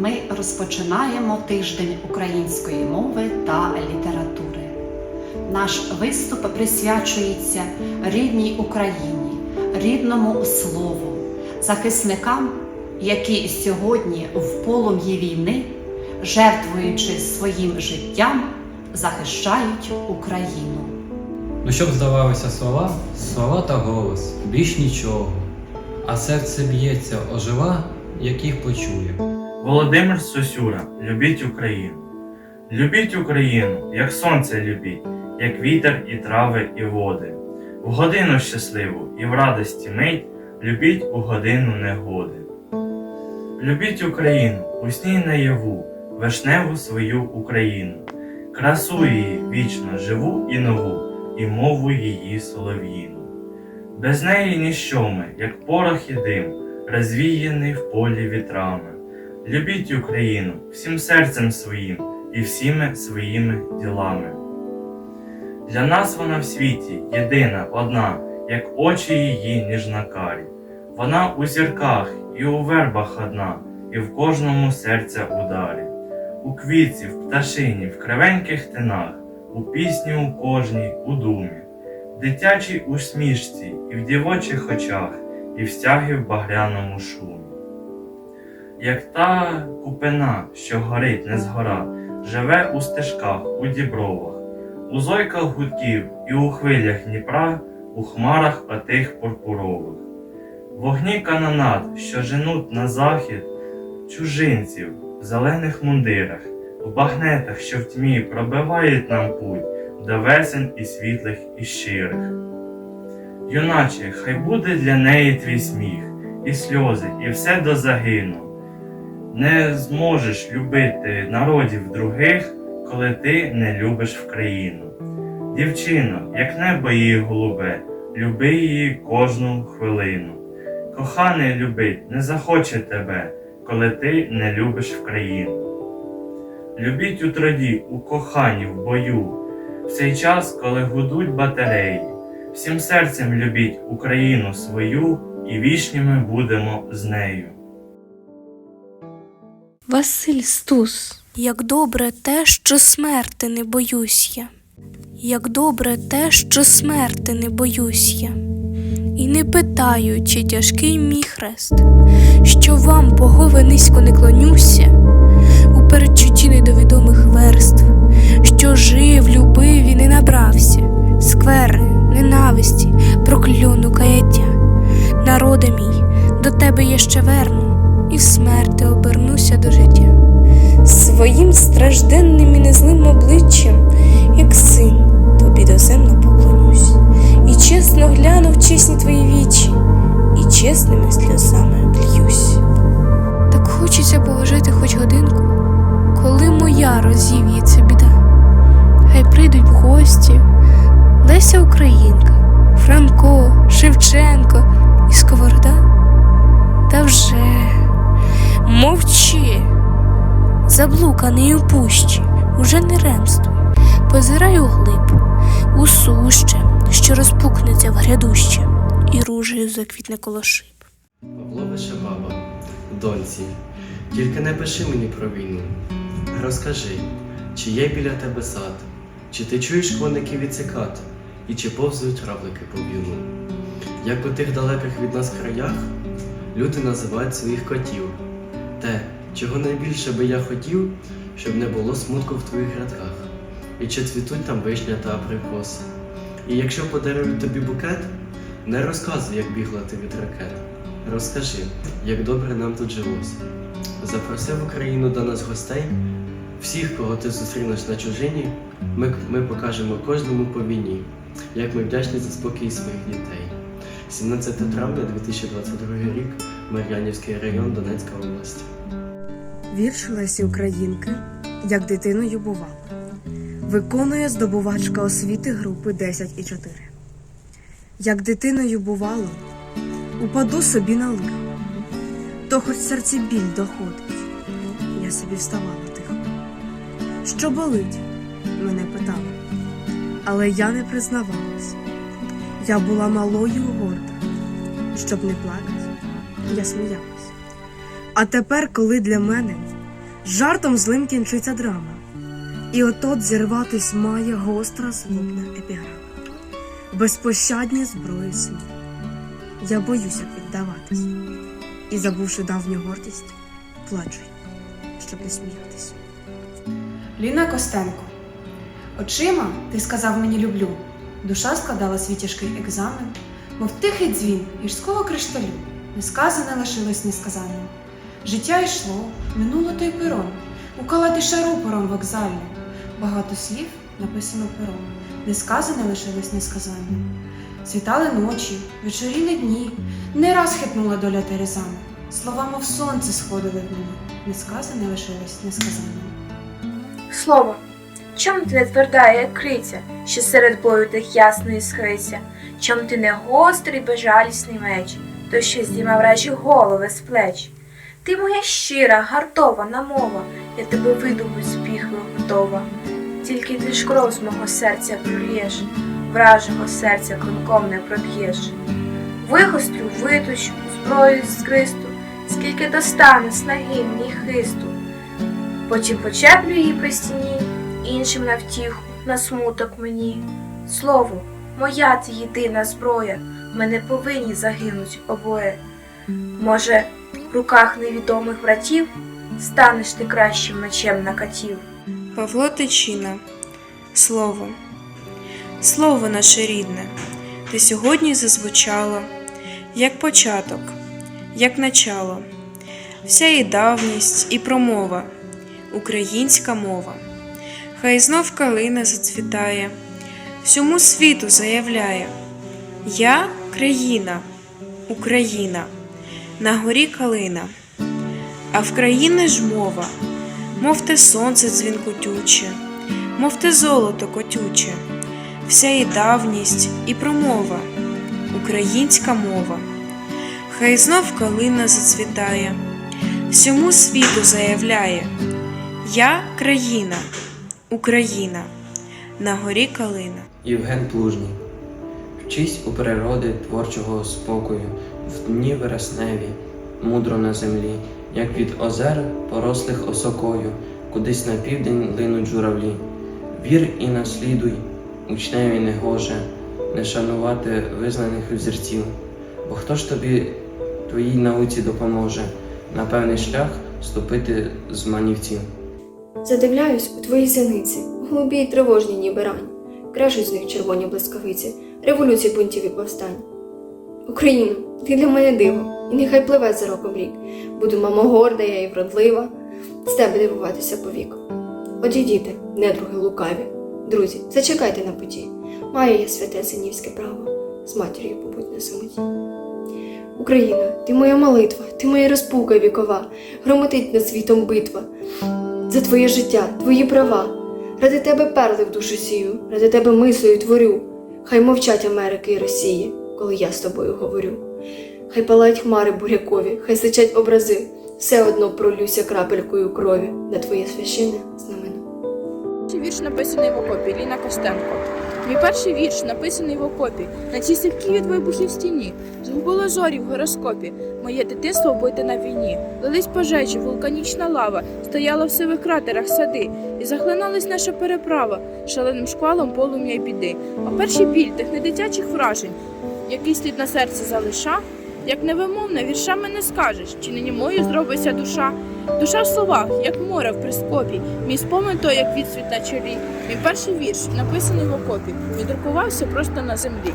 ми розпочинаємо тиждень української мови та літератури. Наш виступ присвячується рідній Україні, рідному слову, захисникам, які сьогодні в полум'ї війни, жертвуючи своїм життям, захищають Україну. Ну, щоб здавалися слова, слова та голос, більш нічого. А серце б'ється ожива, як їх почує. Володимир Сосюра, любіть Україну. Любіть Україну, як сонце любіть, як вітер і трави, і води. В годину щасливу і в радості мить любіть у годину негоди. Любіть Україну, у сні наяву, вишневу свою Україну, красу її вічно живу і нову, і мову її солов'їну. Без неї ніщо ми, як порох і дим, розвіяний в полі вітрами. Любіть Україну всім серцем своїм і всіми своїми ділами. Для нас вона в світі єдина, одна, як очі її ніжнакарі. Вона у зірках і у вербах одна, і в кожному серця ударі. У квітці, в пташині, в кривеньких тинах, у пісні у кожній, у думі, дитячій усмішці, і в дівочих очах, і в стягі в багряному шумі як та купина, що горить не згора, живе у стежках, у дібровах, у зойках гудків і у хвилях Дніпра, у хмарах отих пурпурових. Вогні канонат, що женуть на захід чужинців в зелених мундирах, в багнетах, що в тьмі пробивають нам путь до весен і світлих і щирих. Юначе, хай буде для неї твій сміх, і сльози, і все до загину. Не зможеш любити народів других, коли ти не любиш в країну. Дівчино, як небо її голубе, люби її кожну хвилину. Коханий любить не захоче тебе, коли ти не любиш в країну. Любіть у троді, у коханні, в бою, в цей час, коли гудуть батареї. Всім серцем любіть Україну свою, і вічніми будемо з нею. Василь Стус, як добре те, що смерти не боюсь я, як добре те, що смерти не боюсь я, і не питаю, чи тяжкий мій хрест, що вам, богове, низько не клонюся, у передчутті недовідомих верств, що жив, любив і не набрався, скверни, ненависті, прокльону каяття. Народе мій, до тебе я ще верну і в смерти обернуся до життя. Своїм стражденним і незлим обличчям, як син, тобі доземно поклонюсь, і чесно гляну в чесні твої вічі, і чесними сльозами плююсь. Так хочеться положити хоч годинку, коли моя розів'ється біда. Хай прийдуть в гості Леся Українка, Франко, Шевченко і Сковорода. Та вже мовчи, заблуканий у пущі, уже не ремствуй, позирай у глиб, у суще, що розпукнеться в грядуще, і ружею заквітне коло шиб. Павло баба, доньці, тільки не пиши мені про війну. Розкажи, чи є біля тебе сад, чи ти чуєш коників і цикад, і чи повзують равлики по війну. Як у тих далеких від нас краях люди називають своїх котів. Те, чого найбільше би я хотів, щоб не було смутку в твоїх рядках, і чи цвітуть там вишня та абрикоси. І якщо подарують тобі букет, не розказуй, як бігла ти від ракет. Розкажи, як добре нам тут жилось. Запроси в Україну до нас гостей, всіх, кого ти зустрінеш на чужині, ми, ми покажемо кожному по війні, як ми вдячні за спокій своїх дітей. 17 травня 2022 рік, Мар'янівський район, Донецька область. Вірш Лесі Українки, як дитиною бувало. Виконує здобувачка освіти групи 10 і 4. Як дитиною бувало, упаду собі на лихо, то хоч серці біль доходить, я собі вставала тихо. Що болить? мене питали, але я не признавалась. Я була малою горда, щоб не плакати, я сміялась. А тепер, коли для мене Жартом злим кінчиться драма. І отот зірватись має гостра злобна епіграма. Безпощадні зброї смі. Я боюся піддаватись. І забувши давню гордість, плачу, щоб не сміятись. Ліна Костенко. Очима ти сказав мені люблю. Душа складала свій тяжкий екзамен, мов тихий дзвін гірського кришталю. Несказане лишилось несказаним. Життя йшло, минуло той перон, у калатиша рупором вокзальним. Багато слів написано пером, несказане лишилось несказаним. Світали ночі, вечоріли дні, не раз хитнула доля терезами. Слова, мов сонце, сходили в мені, несказане лишилось несказаним. Слово, чом ти не тверда, як криця, що серед бою тих ясно іскриться? Чом ти не гострий, безжалісний меч, то що здійма вражі голови з плеч? Ти моя щира, гартована мова, я тебе видуму з піхвою готова. Тільки ти ж кров з мого серця прольєш, вражого серця клинком не проб'єш. Вигострю, виточу, зброю скристу, скільки достане снаги мені хисту. Потім почеплю її при стіні, іншим на втіху, на смуток мені. Слово, моя ти єдина зброя, ми не повинні загинуть обоє. Може, в руках невідомих братів станеш ти кращим мечем на катів. Павло Тичина. Слово. Слово наше рідне, ти сьогодні зазвучало, як початок, як начало, вся і давність, і промова, українська мова. Хай знов калина зацвітає, всьому світу заявляє: Я країна, Україна, на горі калина, а в країни ж мова мов те сонце дзвінкотюче, мов те золото котюче, вся і давність, і промова, українська мова. Хай знов калина зацвітає, всьому світу заявляє: Я країна, Україна, на горі калина. Євген Плужній. Вчись у природи творчого спокою, в дні вересневі, мудро на землі, як від озер, порослих осокою, кудись на південь линуть журавлі. Вір і наслідуй, учневі не гоже, не шанувати визнаних взірців, бо хто ж тобі твоїй науці допоможе на певний шлях ступити з манівців. Задивляюсь у твої зениці, голубі й тривожні ніби рань, крешуть з них червоні блискавиці, революції бунтів і повстань. Україно, ти для мене диво, і нехай пливе за роком рік. Буду мама горда я і вродлива, з тебе дивуватися повік. Отже, діти, недруги лукаві, друзі, зачекайте на путі. Маю я святе синівське право, з матір'ю побудь на самоті. Україна, ти моя молитва, ти моя розпука вікова, громотить над світом битва за твоє життя, твої права. Ради тебе перли в душу сію, ради тебе мислою творю. Хай мовчать Америки і Росії, коли я з тобою говорю. Хай палають хмари бурякові, хай сичать образи, все одно пролюся крапелькою крові на твоє священне знамено. Вірш написаний в окопі Ліна Костенко. Мій перший вірш написаний в окопі, на цій сивкій від вибухів стіні. Згубило зорі в гороскопі. Моє дитинство вбите на війні. Лились пожежі, вулканічна лава, стояла в сивих кратерах сади, і захлиналась наша переправа шаленим шквалом полум'я й біди. А перший біль тих недитячих вражень, який слід на серці залиша, як невимовно віршами не скажеш, чи нині мою зробиться душа. Душа в словах, як море в прископі, мій спомин той, як відсвіт на чолі. Мій перший вірш, написаний в окопі, відрукувався просто на землі.